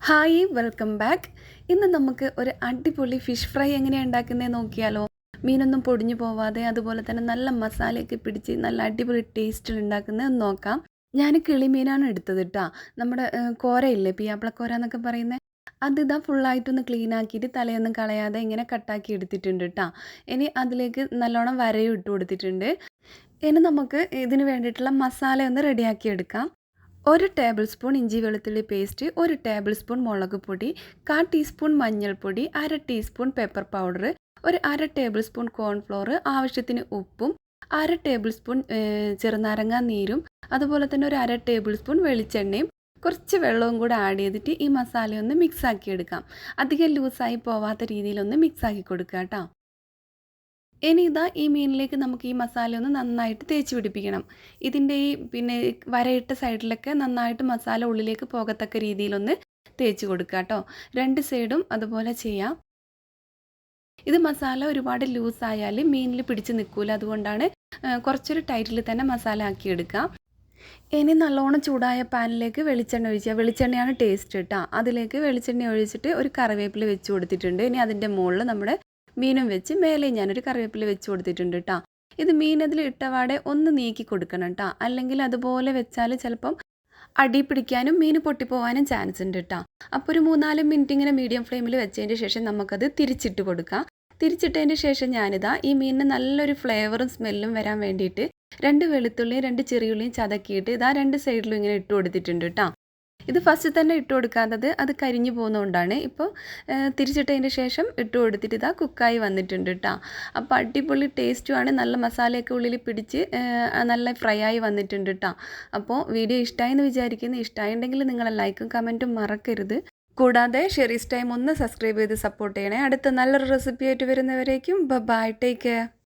Hi welcome back. ഇന്ന് നമുക്ക് ഒരു അടിപൊളി ഫിഷ് ഫ്രൈ എങ്ങനെയാണ് ഉണ്ടാക്കുന്നത് നോക്കിയാലോ. മീനൊന്നും പൊടിഞ്ഞു പോവാതെ അതുപോലെ തന്നെ നല്ല മസാലയൊക്കെ പിടിച്ച് നല്ല അടിപൊളി ടേസ്റ്റിൽ ഉണ്ടാക്കുന്നത് നോക്കാം. ഞാൻ കിളിമീനാണ് എടുത്തത് കേട്ടോ നമ്മുടെ കോരയില്ലേ പിയാപ്പിളക്കോര എന്നൊക്കെ പറയുന്നത് അത് ഇതാ ഫുള്ളായിട്ടൊന്ന് ക്ലീൻ ആക്കിയിട്ട് തലയൊന്നും കളയാതെ ഇങ്ങനെ കട്ടാക്കി എടുത്തിട്ടുണ്ട് കേട്ടോ ഇനി അതിലേക്ക് നല്ലോണം വരയും ഇട്ട് കൊടുത്തിട്ടുണ്ട്. ഇനി നമുക്ക് ഇതിന് വേണ്ടിയിട്ടുള്ള മസാല ഒന്ന് റെഡിയാക്കി എടുക്കാം. ഒരു ടേബിൾ സ്പൂൺ ഇഞ്ചി വെളുത്തുള്ളി പേസ്റ്റ് ഒരു ടേബിൾ സ്പൂൺ മുളക് പൊടി കാ ടീസ്പൂൺ മഞ്ഞൾപ്പൊടി അര ടീസ്പൂൺ പെപ്പർ പൗഡർ ഒരു അര ടേബിൾ സ്പൂൺ കോൺഫ്ലോർ ആവശ്യത്തിന് ഉപ്പും അര ടേബിൾ സ്പൂൺ ചെറുനാരങ്ങ നീരും അതുപോലെ തന്നെ ഒരു അര ടേബിൾ സ്പൂൺ വെളിച്ചെണ്ണയും കുറച്ച് വെള്ളവും കൂടെ ആഡ് ചെയ്തിട്ട് ഈ മസാല ഒന്ന് മിക്സ് ആക്കി എടുക്കാം അധികം ലൂസായി പോവാത്ത രീതിയിലൊന്ന് മിക്സ് ആക്കി കൊടുക്കുക കേട്ടോ. ഇനി ഇതാ ഈ മീനിലേക്ക് നമുക്ക് ഈ മസാല ഒന്ന് നന്നായിട്ട് തേച്ച് പിടിപ്പിക്കണം. ഇതിന്റെ ഈ പിന്നെ വരയിട്ട സൈഡിലൊക്കെ നന്നായിട്ട് മസാല ഉള്ളിലേക്ക് പോകത്തക്ക രീതിയിലൊന്ന് തേച്ച് കൊടുക്കുക കേട്ടോ. രണ്ട് സൈഡും അതുപോലെ ചെയ്യാം. ഇത് മസാല ഒരുപാട് ലൂസായാൽ മീനിൽ പിടിച്ച് നിൽക്കൂല. അതുകൊണ്ടാണ് കുറച്ചൊരു ടൈറ്റിൽ തന്നെ മസാല ആക്കി എടുക്കാം ഇനി നല്ലോണം ചൂടായ പാനിലേക്ക് വെളിച്ചെണ്ണ ഒഴിക്കുക വെളിച്ചെണ്ണയാണ് ടേസ്റ്റ് കേട്ടോ. അതിലേക്ക് വെളിച്ചെണ്ണ ഒഴിച്ചിട്ട് ഒരു കറിവേപ്പില വെച്ച് കൊടുത്തിട്ടുണ്ട്. ഇനി അതിന്റെ മുകളിൽ നമ്മുടെ മീനും വെച്ച് മേലെ ഞാനൊരു കറിവേപ്പില വെച്ച് കൊടുത്തിട്ടുണ്ട് കേട്ടോ ഇത് മീൻ അതിൽ ഇട്ടപാടെ ഒന്ന് നീക്കി കൊടുക്കണം കേട്ടോ അല്ലെങ്കിൽ അതുപോലെ വെച്ചാൽ ചിലപ്പം അടി പിടിക്കാനും മീൻ പൊട്ടിപ്പോവാനും ചാൻസ് ഉണ്ട് കേട്ടോ അപ്പോൾ ഒരു മൂന്നാൽ മിനിറ്റ് ഇങ്ങനെ മീഡിയം ഫ്ലെയിമിൽ വെച്ചതിന്റെ ശേഷം നമുക്കത് തിരിച്ചിട്ട് കൊടുക്കാം. തിരിച്ചിട്ടതിന്റെ ശേഷം ഞാനിതാ ഈ മീനിന് നല്ലൊരു ഫ്ലേവറും സ്മെല്ലും വരാൻ വേണ്ടിയിട്ട് രണ്ട് വെളുത്തുള്ളിയും രണ്ട് ചെറിയുള്ളിയും ചതക്കിയിട്ട് ഇതാ രണ്ട് സൈഡിലും ഇങ്ങനെ ഇട്ട് കൊടുത്തിട്ടുണ്ട് കേട്ടോ ഇത് ഫസ്റ്റ് തന്നെ ഇട്ട് കൊടുക്കാത്തത് അത് കരിഞ്ഞു പോകുന്നതുകൊണ്ടാണ്. ഇപ്പോൾ തിരിച്ചിട്ടതിന് ശേഷം ഇട്ട് കൊടുത്തിട്ട് ഇതാ കുക്കായി വന്നിട്ടുണ്ട് കേട്ടോ അപ്പോൾ അടിപൊളി ടേസ്റ്റുമാണ് നല്ല മസാലയൊക്കെ ഉള്ളിൽ പിടിച്ച് നല്ല ഫ്രൈ ആയി വന്നിട്ടുണ്ട് കേട്ടോ അപ്പോൾ വീഡിയോ ഇഷ്ടമായി എന്ന് വിചാരിക്കുന്നു. ഇഷ്ടമായിട്ടുണ്ടെങ്കിൽ നിങ്ങൾ ലൈക്കും കമന്റും മറക്കരുത്. കൂടാതെ ഷെറീസ് ടൈം ഒന്ന് സബ്സ്ക്രൈബ് ചെയ്ത് സപ്പോർട്ട് ചെയ്യണേ. അടുത്ത നല്ലൊരു റെസിപ്പി ആയിട്ട് വരുന്നവരേക്കും. Bye take care